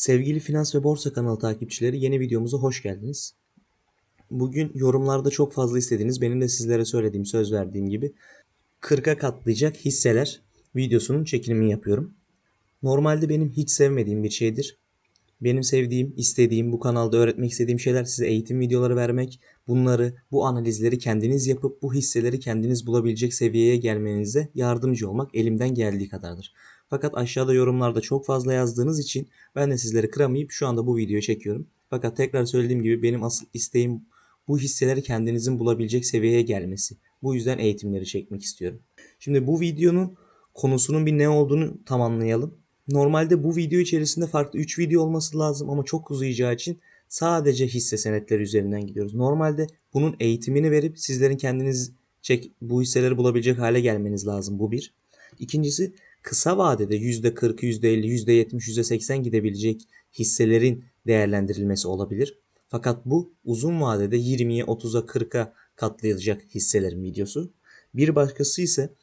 Sevgili Finans ve Borsa kanalı takipçileri yeni videomuza hoş geldiniz. Bugün yorumlarda çok fazla istediğiniz benim de sizlere söylediğim söz verdiğim gibi 40'a katlayacak hisseler videosunun çekimini yapıyorum. Normalde benim hiç sevmediğim bir şeydir. Benim sevdiğim, istediğim, bu kanalda öğretmek istediğim şeyler size eğitim videoları vermek, bunları, bu analizleri kendiniz yapıp bu hisseleri kendiniz bulabilecek seviyeye gelmenize yardımcı olmak elimden geldiği kadardır. Fakat aşağıda yorumlarda çok fazla yazdığınız için ben de sizleri kıramayıp şu anda bu videoyu çekiyorum. Fakat tekrar söylediğim gibi benim asıl isteğim bu hisseleri kendinizin bulabilecek seviyeye gelmesi. Bu yüzden eğitimleri çekmek istiyorum. Şimdi bu videonun konusunun bir ne olduğunu tam anlayalım. Normalde bu video içerisinde farklı 3 video olması lazım ama çok uzayacağı için sadece hisse senetleri üzerinden gidiyoruz. Normalde bunun eğitimini verip sizlerin kendiniz çek bu hisseleri bulabilecek hale gelmeniz lazım. Bu bir. İkincisi kısa vadede %40, %50, %70, %80 gidebilecek hisselerin değerlendirilmesi olabilir. Fakat bu uzun vadede 20'ye, 30'a, 40'a katlayacak hisselerin videosu. Bir başkası ise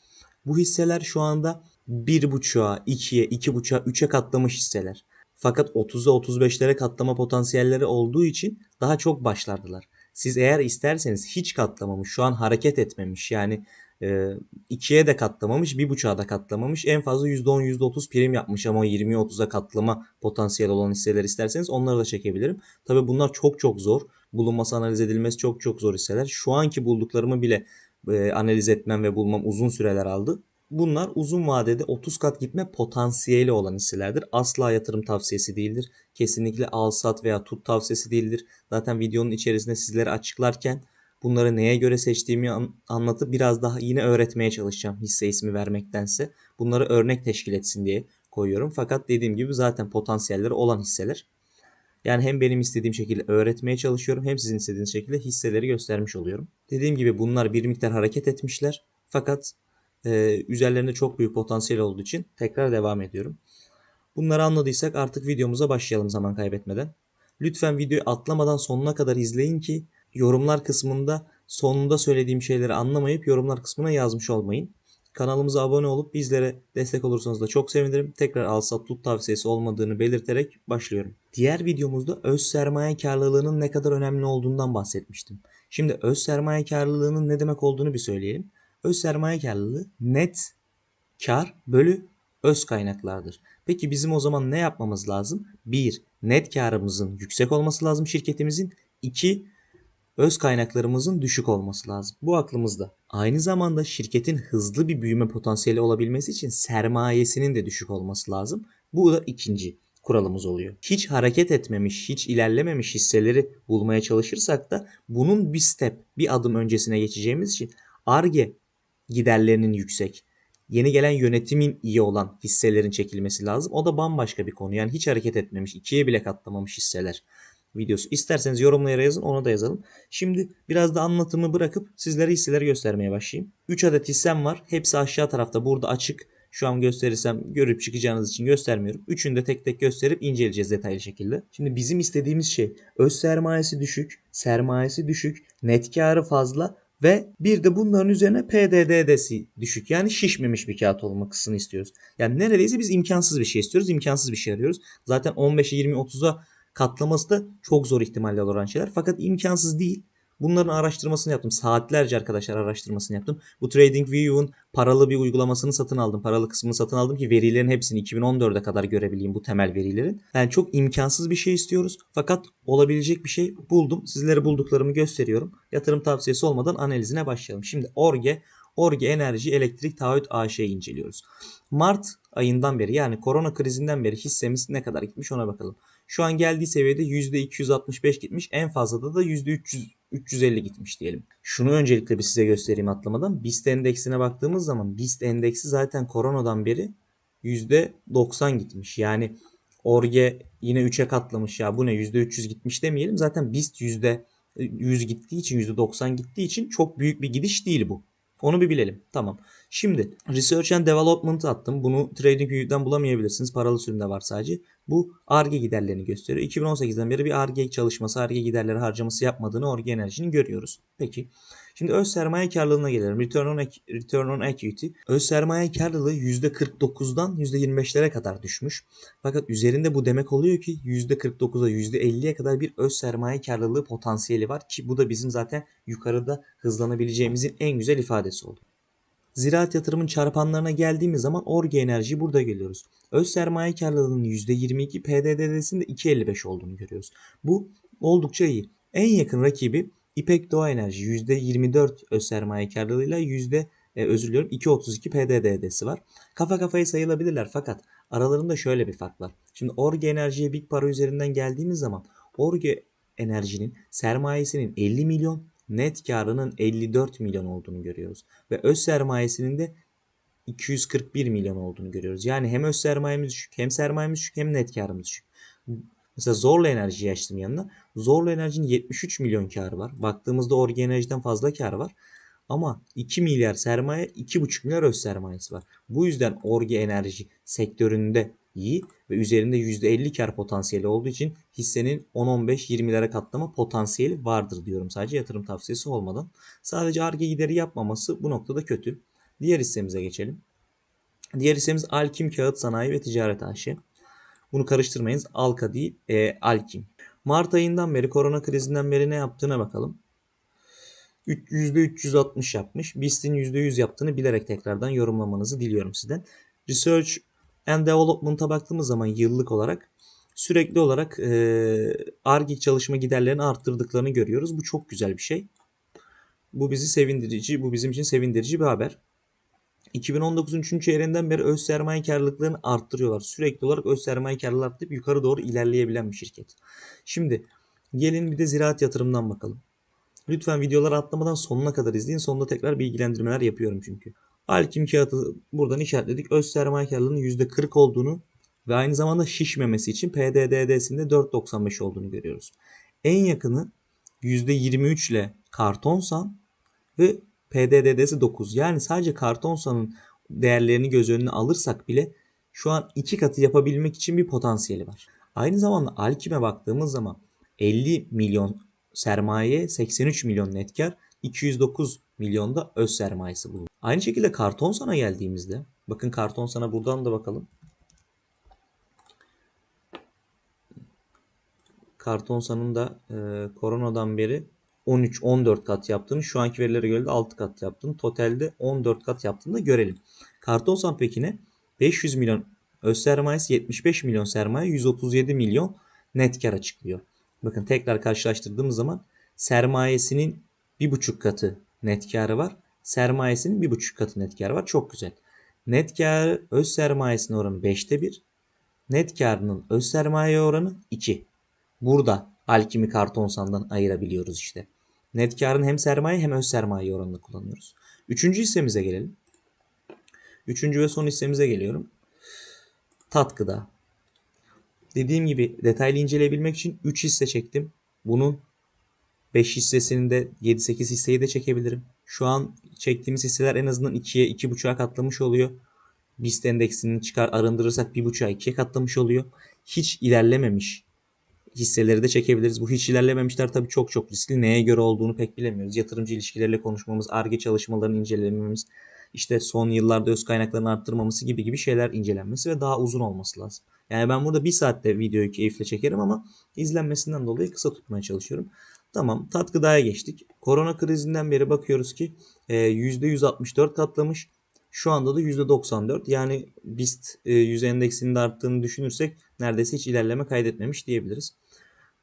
bu hisseler şu anda 1.5'a, 2'ye, 2.5'a, 3'e katlamış hisseler. Fakat 30'a 35'lere katlama potansiyelleri olduğu için daha çok başlardılar. Siz eğer isterseniz hiç katlamamış, şu an hareket etmemiş yani e, ikiye de katlamamış, bir buçuğa da katlamamış. En fazla %10, %30 prim yapmış ama 20'ye 30'a katlama potansiyel olan hisseler isterseniz onları da çekebilirim. Tabi bunlar çok çok zor. Bulunması, analiz edilmesi çok çok zor hisseler. Şu anki bulduklarımı bile e, analiz etmem ve bulmam uzun süreler aldı. Bunlar uzun vadede 30 kat gitme potansiyeli olan hisselerdir. Asla yatırım tavsiyesi değildir. Kesinlikle al sat veya tut tavsiyesi değildir. Zaten videonun içerisinde sizlere açıklarken bunları neye göre seçtiğimi anlatıp biraz daha yine öğretmeye çalışacağım hisse ismi vermektense. Bunları örnek teşkil etsin diye koyuyorum. Fakat dediğim gibi zaten potansiyelleri olan hisseler. Yani hem benim istediğim şekilde öğretmeye çalışıyorum hem sizin istediğiniz şekilde hisseleri göstermiş oluyorum. Dediğim gibi bunlar bir miktar hareket etmişler. Fakat e, üzerlerinde çok büyük potansiyel olduğu için tekrar devam ediyorum. Bunları anladıysak artık videomuza başlayalım zaman kaybetmeden. Lütfen videoyu atlamadan sonuna kadar izleyin ki yorumlar kısmında sonunda söylediğim şeyleri anlamayıp yorumlar kısmına yazmış olmayın. Kanalımıza abone olup bizlere destek olursanız da çok sevinirim. Tekrar al sat tut tavsiyesi olmadığını belirterek başlıyorum. Diğer videomuzda öz sermaye karlılığının ne kadar önemli olduğundan bahsetmiştim. Şimdi öz sermaye karlılığının ne demek olduğunu bir söyleyelim. Öz sermaye karlılığı net kar bölü öz kaynaklardır. Peki bizim o zaman ne yapmamız lazım? 1. Net karımızın yüksek olması lazım şirketimizin. 2 öz kaynaklarımızın düşük olması lazım. Bu aklımızda. Aynı zamanda şirketin hızlı bir büyüme potansiyeli olabilmesi için sermayesinin de düşük olması lazım. Bu da ikinci kuralımız oluyor. Hiç hareket etmemiş, hiç ilerlememiş hisseleri bulmaya çalışırsak da bunun bir step, bir adım öncesine geçeceğimiz için ARGE giderlerinin yüksek, yeni gelen yönetimin iyi olan hisselerin çekilmesi lazım. O da bambaşka bir konu. Yani hiç hareket etmemiş, ikiye bile katlamamış hisseler videosu. İsterseniz yorumlara yazın onu da yazalım. Şimdi biraz da anlatımı bırakıp sizlere hisseleri göstermeye başlayayım. 3 adet hissem var. Hepsi aşağı tarafta burada açık. Şu an gösterirsem görüp çıkacağınız için göstermiyorum. Üçünü de tek tek gösterip inceleyeceğiz detaylı şekilde. Şimdi bizim istediğimiz şey öz sermayesi düşük, sermayesi düşük, net karı fazla ve bir de bunların üzerine PDD'si düşük. Yani şişmemiş bir kağıt olmasını istiyoruz. Yani neredeyse biz imkansız bir şey istiyoruz. imkansız bir şey arıyoruz. Zaten 15'e 20 30'a katlaması da çok zor ihtimalle olan şeyler. Fakat imkansız değil. Bunların araştırmasını yaptım. Saatlerce arkadaşlar araştırmasını yaptım. Bu TradingView'un paralı bir uygulamasını satın aldım. Paralı kısmını satın aldım ki verilerin hepsini 2014'e kadar görebileyim bu temel verilerin. Yani çok imkansız bir şey istiyoruz. Fakat olabilecek bir şey buldum. Sizlere bulduklarımı gösteriyorum. Yatırım tavsiyesi olmadan analizine başlayalım. Şimdi Orge, Orge Enerji Elektrik Taahhüt AŞ'yi inceliyoruz. Mart ayından beri yani korona krizinden beri hissemiz ne kadar gitmiş ona bakalım. Şu an geldiği seviyede %265 gitmiş. En fazla da %300 350 gitmiş diyelim. Şunu öncelikle bir size göstereyim atlamadan. BIST endeksine baktığımız zaman BIST endeksi zaten koronadan beri %90 gitmiş. Yani Orge yine 3'e katlamış ya bu ne %300 gitmiş demeyelim. Zaten BIST %100 gittiği için %90 gittiği için çok büyük bir gidiş değil bu. Onu bir bilelim. Tamam. Şimdi Research and Development attım. Bunu TradingView'den bulamayabilirsiniz. Paralı sürümde var sadece. Bu ARGE giderlerini gösteriyor. 2018'den beri bir ARGE çalışması, ARGE giderleri harcaması yapmadığını Orge Enerji'nin görüyoruz. Peki. Şimdi öz sermaye karlılığına gelelim. Return on, return on equity. Öz sermaye karlılığı %49'dan %25'lere kadar düşmüş. Fakat üzerinde bu demek oluyor ki %49'a %50'ye kadar bir öz sermaye karlılığı potansiyeli var ki bu da bizim zaten yukarıda hızlanabileceğimizin en güzel ifadesi oldu. Ziraat yatırımın çarpanlarına geldiğimiz zaman Orge Enerji'yi burada görüyoruz. Öz sermaye karlılığının %22, PDD'sinin de 2.55 olduğunu görüyoruz. Bu oldukça iyi. En yakın rakibi İpek Doğa Enerji %24 öz sermaye karlılığıyla e, özür diliyorum 2.32 PDD'si var. Kafa kafaya sayılabilirler fakat aralarında şöyle bir fark var. Şimdi Orge Enerji'ye Big Para üzerinden geldiğimiz zaman Orge Enerji'nin sermayesinin 50 milyon, net karının 54 milyon olduğunu görüyoruz. Ve öz sermayesinin de 241 milyon olduğunu görüyoruz. Yani hem öz sermayemiz düşük, hem sermayemiz düşük, hem net karımız düşük. Mesela Zorlu Enerji'yi açtım yanına. Zorlu Enerji'nin 73 milyon karı var. Baktığımızda Orge Enerji'den fazla karı var. Ama 2 milyar sermaye, 2,5 milyar öz sermayesi var. Bu yüzden Orge Enerji sektöründe iyi ve üzerinde %50 kar potansiyeli olduğu için hissenin 10-15-20'lere katlama potansiyeli vardır diyorum sadece yatırım tavsiyesi olmadan. Sadece ARGE gideri yapmaması bu noktada kötü. Diğer hissemize geçelim. Diğer hissemiz Alkim Kağıt Sanayi ve Ticaret AŞ. Bunu karıştırmayınız. Alka değil, e, Alkim. Mart ayından beri korona krizinden beri ne yaptığına bakalım. Üç- %360 yapmış. BIST'in %100 yaptığını bilerek tekrardan yorumlamanızı diliyorum sizden. Research and Development'a baktığımız zaman yıllık olarak sürekli olarak ARGE çalışma giderlerini arttırdıklarını görüyoruz. Bu çok güzel bir şey. Bu bizi sevindirici, bu bizim için sevindirici bir haber. 2019'un 3. çeyreğinden beri öz sermaye karlılıklarını arttırıyorlar. Sürekli olarak öz sermaye karlılığı arttırıp yukarı doğru ilerleyebilen bir şirket. Şimdi gelin bir de ziraat yatırımdan bakalım. Lütfen videoları atlamadan sonuna kadar izleyin. Sonunda tekrar bilgilendirmeler yapıyorum çünkü. Alkim kağıtı buradan işaretledik. Öz sermaye karlılığının %40 olduğunu ve aynı zamanda şişmemesi için PDDD'sinde 4.95 olduğunu görüyoruz. En yakını %23 ile kartonsan ve PDD'si 9. Yani sadece kartonsanın değerlerini göz önüne alırsak bile şu an iki katı yapabilmek için bir potansiyeli var. Aynı zamanda Alkim'e baktığımız zaman 50 milyon sermaye, 83 milyon net kar, 209 milyonda öz sermayesi bulunuyor. Aynı şekilde Kartonsan'a geldiğimizde, bakın Kartonsan'a buradan da bakalım. Kartonsan'ın da e, koronadan beri 13-14 kat yaptığını, şu anki verilere göre de 6 kat yaptığını, totalde 14 kat yaptığını da görelim. Kartonsan peki ne? 500 milyon öz sermayesi, 75 milyon sermaye, 137 milyon net kar açıklıyor. Bakın tekrar karşılaştırdığımız zaman sermayesinin bir buçuk katı net karı var. Sermayesinin bir buçuk katı net karı var. Çok güzel. Net karı öz sermayesinin oranı 5'te 1. Net karının öz sermaye oranı 2. Burada Alkimi Kartonsan'dan ayırabiliyoruz işte. Net karın hem sermaye hem öz sermaye oranını kullanıyoruz. Üçüncü hissemize gelelim. Üçüncü ve son hissemize geliyorum. Tat gıda. Dediğim gibi detaylı inceleyebilmek için 3 hisse çektim. Bunun 5 hissesini de 7-8 hisseyi de çekebilirim. Şu an çektiğimiz hisseler en azından 2'ye 2.5'a katlamış oluyor. BIST endeksini çıkar arındırırsak 1.5'a 2'ye katlamış oluyor. Hiç ilerlememiş hisseleri de çekebiliriz. Bu hiç ilerlememişler tabii çok çok riskli. Neye göre olduğunu pek bilemiyoruz. Yatırımcı ilişkileriyle konuşmamız, ARGE çalışmalarını incelememiz, işte son yıllarda öz kaynaklarını arttırmaması gibi gibi şeyler incelenmesi ve daha uzun olması lazım. Yani ben burada bir saatte videoyu keyifle çekerim ama izlenmesinden dolayı kısa tutmaya çalışıyorum. Tamam tat gıdaya geçtik. Korona krizinden beri bakıyoruz ki %164 katlamış. Şu anda da %94 yani BIST e, 100 endeksinin de arttığını düşünürsek neredeyse hiç ilerleme kaydetmemiş diyebiliriz.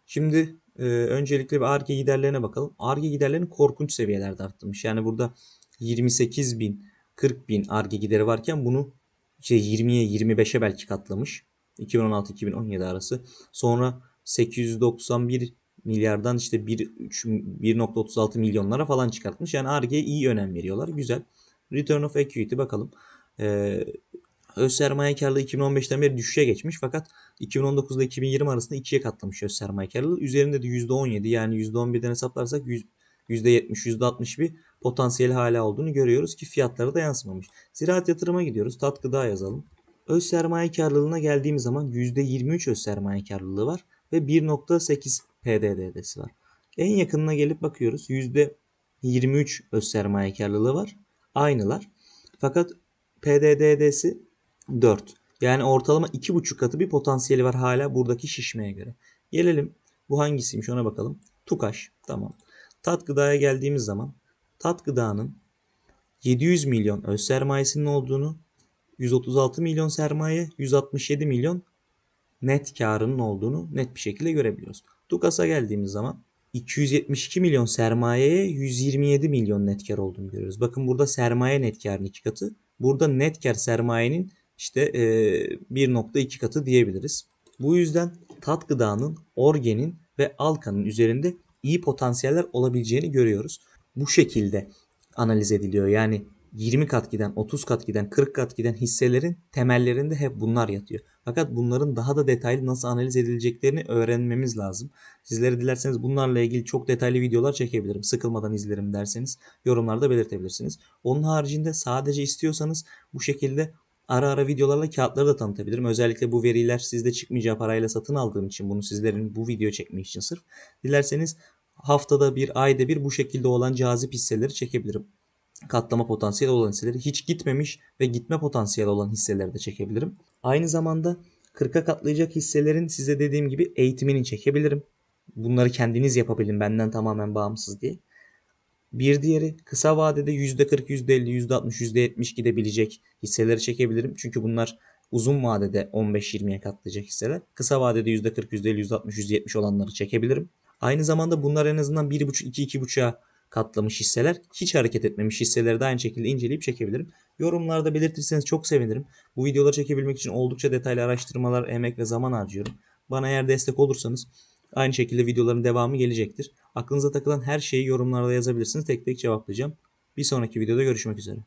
Şimdi e, öncelikle bir ARGE giderlerine bakalım. ARGE giderlerini korkunç seviyelerde arttırmış. Yani burada 28 bin 40 bin ARGE gideri varken bunu işte 20'ye 25'e belki katlamış. 2016-2017 arası. Sonra 891 milyardan işte 1.36 milyonlara falan çıkartmış. Yani ARGE'ye iyi önem veriyorlar. Güzel. Return of Equity bakalım. Ee, öz sermaye karlılığı 2015'ten beri düşüşe geçmiş fakat 2019 ile 2020 arasında ikiye katlamış öz sermaye karlılığı. Üzerinde de %17 yani %11'den hesaplarsak %70, %60 bir potansiyeli hala olduğunu görüyoruz ki fiyatlara da yansımamış. Ziraat yatırıma gidiyoruz. Tat gıda yazalım. Öz sermaye karlılığına geldiğimiz zaman %23 öz sermaye karlılığı var ve 1.8 PDD'si var. En yakınına gelip bakıyoruz. 23 öz sermaye karlılığı var. Aynılar. Fakat PDD'si 4. Yani ortalama 2,5 katı bir potansiyeli var hala buradaki şişmeye göre. Gelelim bu hangisiymiş ona bakalım. Tukaş. Tamam. Tat gıdaya geldiğimiz zaman tat gıdanın 700 milyon öz sermayesinin olduğunu, 136 milyon sermaye, 167 milyon net karının olduğunu net bir şekilde görebiliyoruz. Tukas'a geldiğimiz zaman 272 milyon sermayeye 127 milyon net kar olduğunu görüyoruz. Bakın burada sermaye net karın iki katı. Burada net kar sermayenin işte e, 1.2 katı diyebiliriz. Bu yüzden tat gıdanın, orgenin ve alkanın üzerinde iyi potansiyeller olabileceğini görüyoruz. Bu şekilde analiz ediliyor. Yani 20 kat giden, 30 kat giden, 40 kat giden hisselerin temellerinde hep bunlar yatıyor. Fakat bunların daha da detaylı nasıl analiz edileceklerini öğrenmemiz lazım. Sizlere dilerseniz bunlarla ilgili çok detaylı videolar çekebilirim. Sıkılmadan izlerim derseniz yorumlarda belirtebilirsiniz. Onun haricinde sadece istiyorsanız bu şekilde ara ara videolarla kağıtları da tanıtabilirim. Özellikle bu veriler sizde çıkmayacağı parayla satın aldığım için bunu sizlerin bu video çekmek için sırf. Dilerseniz haftada bir, ayda bir bu şekilde olan cazip hisseleri çekebilirim katlama potansiyeli olan hisseleri hiç gitmemiş ve gitme potansiyeli olan hisseleri de çekebilirim. Aynı zamanda 40'a katlayacak hisselerin size dediğim gibi eğitimini çekebilirim. Bunları kendiniz yapabilin benden tamamen bağımsız diye. Bir diğeri kısa vadede %40, %50, %60, %70 gidebilecek hisseleri çekebilirim. Çünkü bunlar uzun vadede 15-20'ye katlayacak hisseler. Kısa vadede %40, %50, %60, %70 olanları çekebilirim. Aynı zamanda bunlar en azından 1.5-2-2.5'a katlamış hisseler, hiç hareket etmemiş hisseleri de aynı şekilde inceleyip çekebilirim. Yorumlarda belirtirseniz çok sevinirim. Bu videoları çekebilmek için oldukça detaylı araştırmalar, emek ve zaman harcıyorum. Bana eğer destek olursanız aynı şekilde videoların devamı gelecektir. Aklınıza takılan her şeyi yorumlarda yazabilirsiniz. Tek tek cevaplayacağım. Bir sonraki videoda görüşmek üzere.